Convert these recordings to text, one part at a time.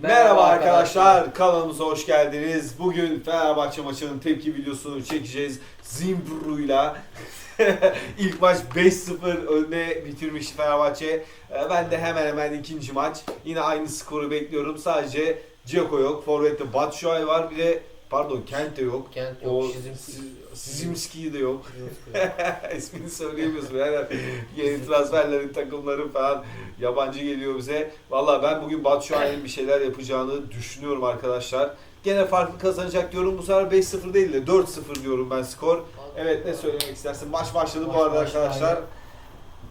Merhaba arkadaşlar, kanalımıza hoş geldiniz. Bugün Fenerbahçe maçının tepki videosunu çekeceğiz. Zimbru'yla. İlk maç 5-0 önde bitirmişti Fenerbahçe. Ee, Ben de hemen hemen ikinci maç. Yine aynı skoru bekliyorum. Sadece Ceko yok. Forvet'te Batshuayi var. Bir de pardon Kent de yok. Kent yok, O Şizim- Si- Sizimski de yok. İsmini söyleyemiyorsun. Yani yeni transferlerin, takımların falan yabancı geliyor bize. Valla ben bugün Batshuayi'nin bir şeyler yapacağını düşünüyorum arkadaşlar. Gene farklı kazanacak diyorum. Bu sefer 5-0 değil de 4-0 diyorum ben skor. Evet ne söylemek istersin? Maç başladı bu Maç arada başladı, arkadaşlar. aynen.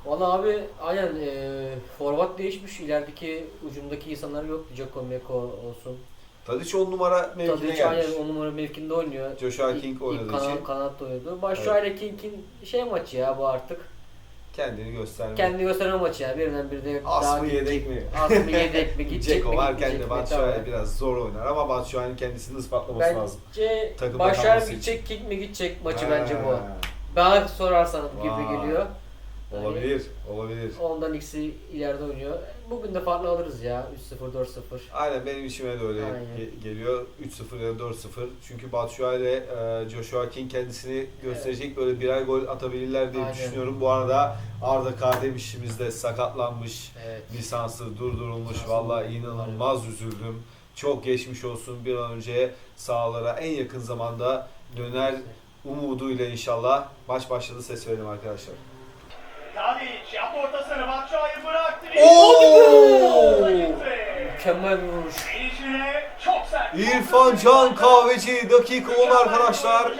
Valla abi aynen e, format değişmiş. İlerideki ucumdaki insanlar yok. Jaco Meko olsun. Tadiç 10 numara mevkine Tadic gelmiş. aynen on numara mevkinde oynuyor. Joshua İlk- King ilk oynadığı kanat, için Kanatta oynadı. Başşuayla King'in şey maçı ya bu artık. kendini göstermiyor. Kendini gösteren maçı ya. Birinden biri de As mı yedek mi? As mı yedek mi? Gidecek Ceko mi? varken gitmeyecek de mi? Batshuayi biraz zor oynar ama Batshuayi'nin kendisini ispatlaması lazım. Bence Takımda Başşuay kalması gidecek, King mi gidecek maçı Ha, bence bu. Bana sorarsan gibi Vay. geliyor. Olabilir, olabilir. Ondan ikisi ileride oynuyor. Bugün de farklı alırız ya. 3-0, 4-0. Aynen benim içime de öyle Aynen. ge- geliyor. 3-0 ya da 4-0. Çünkü Batshuayi ile e, Joshua King kendisini gösterecek böyle birer gol atabilirler diye Aynen. düşünüyorum. Bu arada Arda Kardeşimiz de sakatlanmış. Evet. Lisansı durdurulmuş. Lisansı Vallahi durdurulmuş. inanılmaz üzüldüm. Çok geçmiş olsun. Bir an önce sahalara en yakın zamanda döner umuduyla inşallah. Maç başladı ses verelim arkadaşlar. Tadic yaptı ortasını Batshuayi. Oo! Mükemmel bir vuruş. İrfan Can Kahveci dakika 10 arkadaşlar.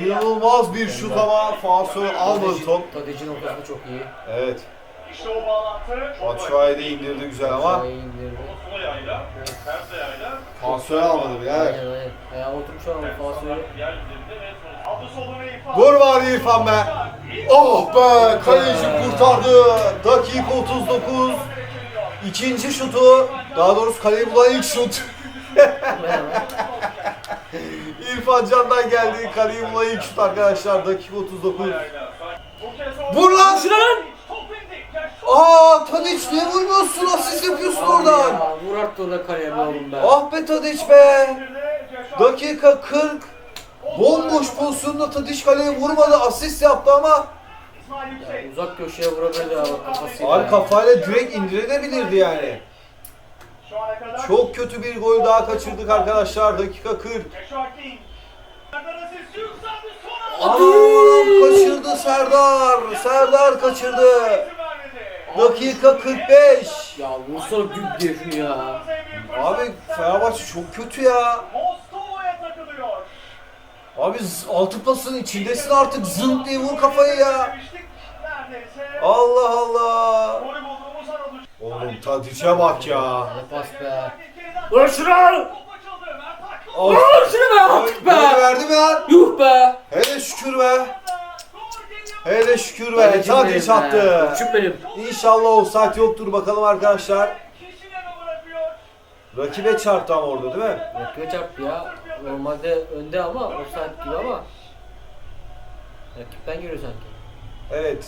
İnanılmaz bir şut ama Fasol almadı top. Tadic'in ortası çok iyi. Evet. İşte o bağlantı. Batshuayi de indirdi güzel ama. Sol ayağıyla, ters ayağıyla. Almadı birader. Aynen aynen. Ayağı oturmuş ama. Yer ve sol. İrfan. Gol var İrfan be. Oh be kaleci kurtardı. Dakika 39. İkinci şutu. Daha doğrusu kaleyi bulan ilk şut. İrfan Can'dan geldi. Kaleyi bulan ilk şut arkadaşlar. Dakika 39. Bu kez o- Vur lan şu- Aa Tadiç niye vurmuyorsun? Asist yapıyorsun oradan. Ya, vur artık orada kaleye be oğlum be. Ah be Tadiç be. Dakika 40. Bomboş pozisyonda Tadiç kaleye vurmadı. Asist yaptı ama İsmail Ya, Yüksek. uzak köşeye vurabilirdi abi kafasıyla. abi kafayla direkt indirebilirdi yani. Şu ana kadar. Çok kötü bir gol daha kaçırdık arkadaşlar. Dakika 40. Joshua King. Serdar Aziz yükseldi son anda. Anam kaçırdı Serdar. Serdar kaçırdı. Dakika 45. Ya vursana gül diye şunu ya. Abi Fenerbahçe çok kötü ya. Abi altı pasın içindesin artık zınk diye vur kafayı ya. Allah Allah. Oğlum Tadiç'e bak ya. Ne pas be. Vur şunu! Vur şunu be artık Gol be. verdi lan? Yuh be. Hele şükür be. Hele şükür be. Be. attı. Koçum benim. İnşallah offside yoktur bakalım arkadaşlar. Rakibe çarptı ama orada değil mi? Rakibe çarptı ya. Normalde önde ama offside gibi ama. Rakipten geliyor sanki. Evet.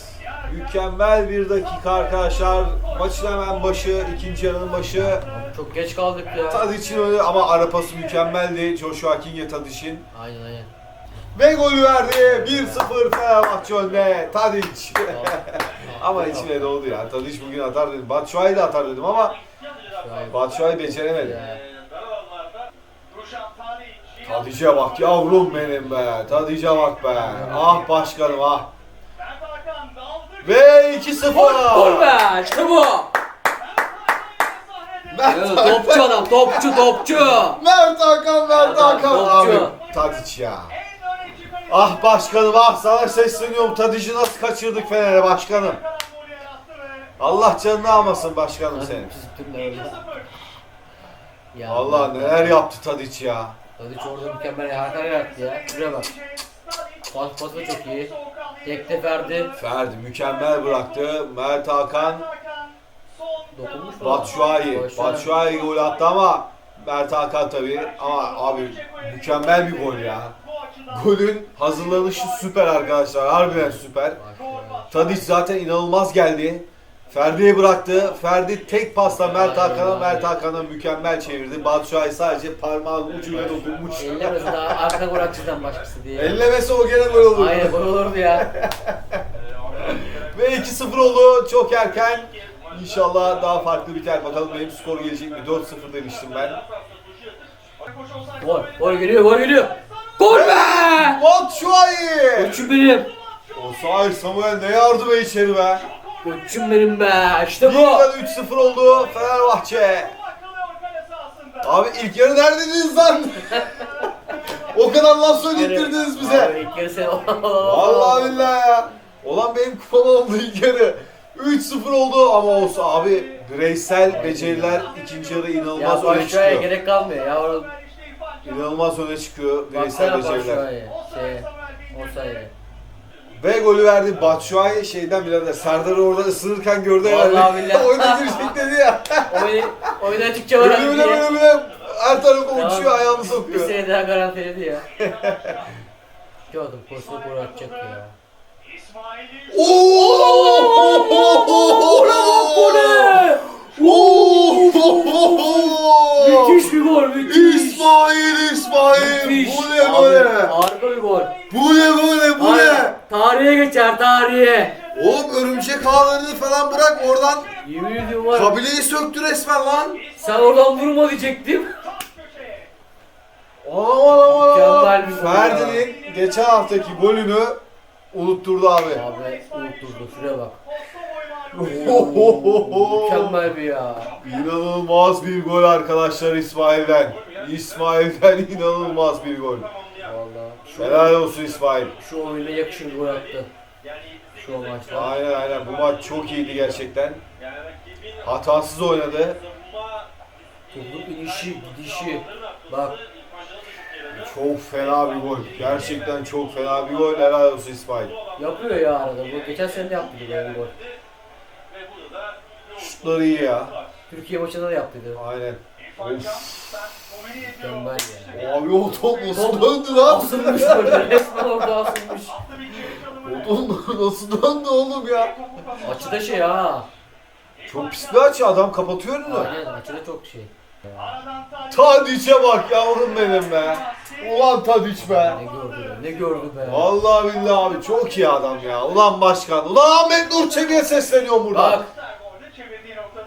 Mükemmel bir dakika arkadaşlar. Maçın hemen başı, ikinci yarının başı. Çok geç kaldık ya. Tadiç'in öyle ama arapası mükemmeldi. Joshua King'e Tadiç'in. Aynen aynen. Ve golü verdi. 1-0 Fenerbahçe önde. Tadiç. ama içine doğdu ya. Tadiç bugün atar dedim. Batshuayi de atar dedim ama Batshuayi beceremedi. Tadic. Tadiç'e bak yavrum benim be. Tadiç'e bak be. Ah başkanım ah. Ve 2-0. Gol be. İşte bu. Mert Hakan. topçu adam. Topçu topçu. Mert Hakan, Mert Adam, Hakan. topçu. Abi Tadiç ya. Ah başkanım ah sana sesleniyorum. Tadiç'i nasıl kaçırdık Fener'e başkanım. Allah canını almasın başkanım senin. Bizim öyle. Ya, Allah bak, neler yaptı Tadiç ya. Tadiç orada mükemmel harika yarattı ya. Şuraya bak. Pas pası da çok iyi. Tekte verdi. Ferdi mükemmel bıraktı. Mert Hakan, Dokunmuş mu? Batshuayi. Batshuayi. Gol attı ama Mert Hakan tabii. Ama abi mükemmel bir gol ya. Golün hazırlanışı süper arkadaşlar. Harbiden süper. Tadiç zaten inanılmaz geldi. Ferdi'ye bıraktı. Ferdi tek pasla Mert Hakan'a. Mert Hakan'a mükemmel çevirdi. Batshuayi sadece parmağının ucuyla dokunmuş. Ellemesi daha arka gol atacağından başkası diye. Ellemese o gene gol olur. Aynen gol olurdu ya. Ve 2-0 oldu çok erken. İnşallah daha farklı biter. Bakalım benim skor gelecek mi? 4-0 demiştim ben. Gol. Gol geliyor gol geliyor. Gol be! Batshuayi! Koçum benim. Osayi Samuel ne yardım içeri be. Koçum benim be. İşte bu. Birden 3-0 oldu Fenerbahçe. Abi ilk yarı neredeydiniz lan? o kadar laf söylettirdiniz bize. Abi ilk yarı sen Vallahi billahi ya. Olan benim kupam oldu ilk yarı. 3-0 oldu ama olsa abi bireysel beceriler ikinci yarı Ya inanılmaz öne Başak'a çıkıyor. gerek kalmıyor ya. Orada İnanılmaz öne çıkıyor bireysel beceriler. Başak'a. Şey, olsaydı. Ve golü verdi Batshuayi şeyden birader Serdar'ı orada ısırırken gördü herhalde. Vallahi billahi. Oyuna girecek dedi ya. Oyuna açıkça var Böyle abi böyle diye. böyle böyle her tarafa uçuyor ayağını Bir sokuyor. sene daha garantiledi ya. Gördüm pozisyonu gol atacak ya. Ooo! Gole! Ağlarını falan bırak oradan Yemin ediyorum var. kabileyi söktü resmen lan. Sen oradan vurma diyecektim. Aman aman Mükemmel gol. Ferdi'nin geçen haftaki golünü unutturdu abi. Abi unutturdu şuraya bak. Mükemmel bir ya. İnanılmaz bir gol arkadaşlar İsmail'den. İsmail'den inanılmaz bir gol. Vallahi şu, Helal olsun İsmail. şu oyuna yakışır gol attı. Şu maçta. Aynen aynen bu maç çok iyiydi gerçekten. Hatasız oynadı. Topuk inişi, gidişi. Bak Çok fena bir gol. Gerçekten çok fena bir gol. Helal olsun İsmail. yapıyor ya arada. Bu geçen sene de yaptıydı böyle bir gol. Şutları iyi ya. Türkiye maçında da yaptıydı. Aynen. Of. Mükemmel ya. Abi o top nasıl döndü lan? Asılmış böyle. Resmen orada asılmış. O top nasıl döndü oğlum ya? Açı da şey ha. Çok pis bir açı adam kapatıyor önünü. Aynen açı da çok şey. Tadiç'e bak yavrum benim be. Ulan Tadiç be. Ne gördü be. Ne gördü be. Vallahi billahi abi çok iyi adam ya. Ulan başkan. Ulan Ahmet Nur Çebi'ye sesleniyorum buradan. Bak.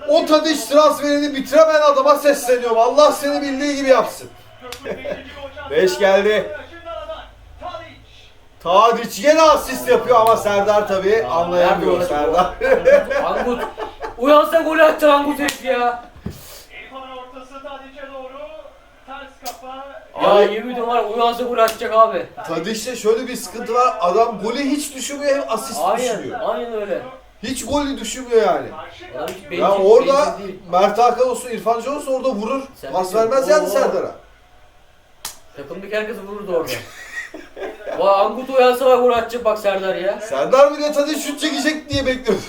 O Tadiç transferini bitiremeyen adama sesleniyorum. Allah seni bildiği gibi yapsın. Beş geldi. Tadiç gene asist yapıyor ama Serdar tabi anlayamıyor Serdar. Angut. Uyansa gol attı Angut herif ya. Ya Abi- yemin ediyorum var ya, uyansa gol atacak abi. Tadiç'te şöyle bir sıkıntı var. Adam golü hiç düşünmüyor hem asist Aynen. düşünüyor. Aynen öyle. Hiç golü düşünmüyor yani. Adam hiç bencil, Ya orada bencil değil. Mert Hakan olsun, İrfan Can olsun orada vurur. Sen Pas vermez yani Oo. Serdar'a. Takımdaki herkes vururdu orada. Vay Angut uyansa gol atacak bak Serdar ya. Serdar bile Tadiç şut çekecek diye bekliyordu.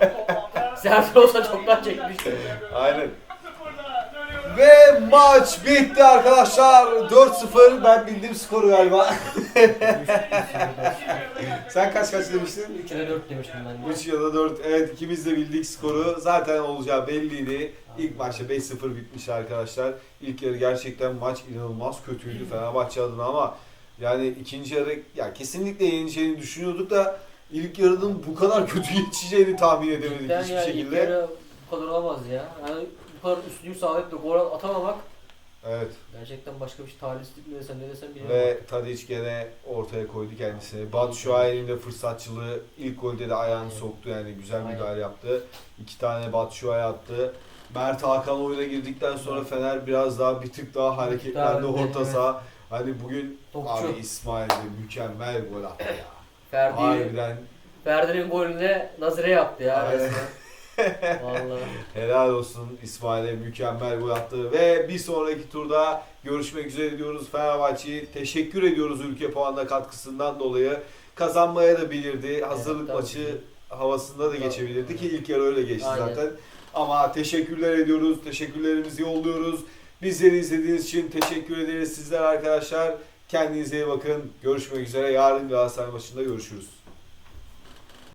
Serdar olsa çoktan çekmişti. Aynen. Ve maç bitti arkadaşlar. 4-0. Ben bildiğim skoru galiba. Sen kaç kaç demiştin? 3'e 4 demiştim ben de. 3 ya da 4. Evet ikimiz de bildik skoru. Zaten olacağı belliydi. İlk maçta 5-0 bitmiş arkadaşlar. İlk yarı gerçekten maç inanılmaz kötüydü Fenerbahçe adına ama yani ikinci yarı ya kesinlikle yeneceğini düşünüyorduk da ilk yarının bu kadar kötü geçeceğini tahmin edemedik Cidden hiçbir ya ilk şekilde. yarı bu kadar olamaz ya. Yani bu kadar üstünlüğü sağlayıp da gol atamamak Evet. gerçekten başka bir şey talihsizlik mi desem ne desem bilmiyorum. Ve Tadic gene ortaya koydu kendisini. Batu Şuay'ın de fırsatçılığı ilk golde de ayağını soktu yani güzel Aynen. müdahale yaptı. İki tane Batu Şuay attı. Mert Hakan oyuna girdikten sonra Fener biraz daha bir tık daha hareketlendi orta saha. Hani bugün Topçu. abi İsmail de mükemmel gol attı ya. Ferdi, Harbiden Ferdi'nin golünde Nazire yaptı ya resmen. Vallahi. helal olsun İsmail'e mükemmel gol attı. Ve bir sonraki turda görüşmek üzere diyoruz Fenerbahçe'yi. Teşekkür ediyoruz ülke puanına katkısından dolayı. Kazanmaya da bilirdi. Hazırlık tabii maçı havasında da geçebilirdi ki ilk yarı öyle geçti Aynen. zaten. Ama teşekkürler ediyoruz. Teşekkürlerimizi yolluyoruz. Bizleri izlediğiniz için teşekkür ederiz sizler arkadaşlar. Kendinize iyi bakın. Görüşmek üzere. Yarın Galatasaray maçında görüşürüz.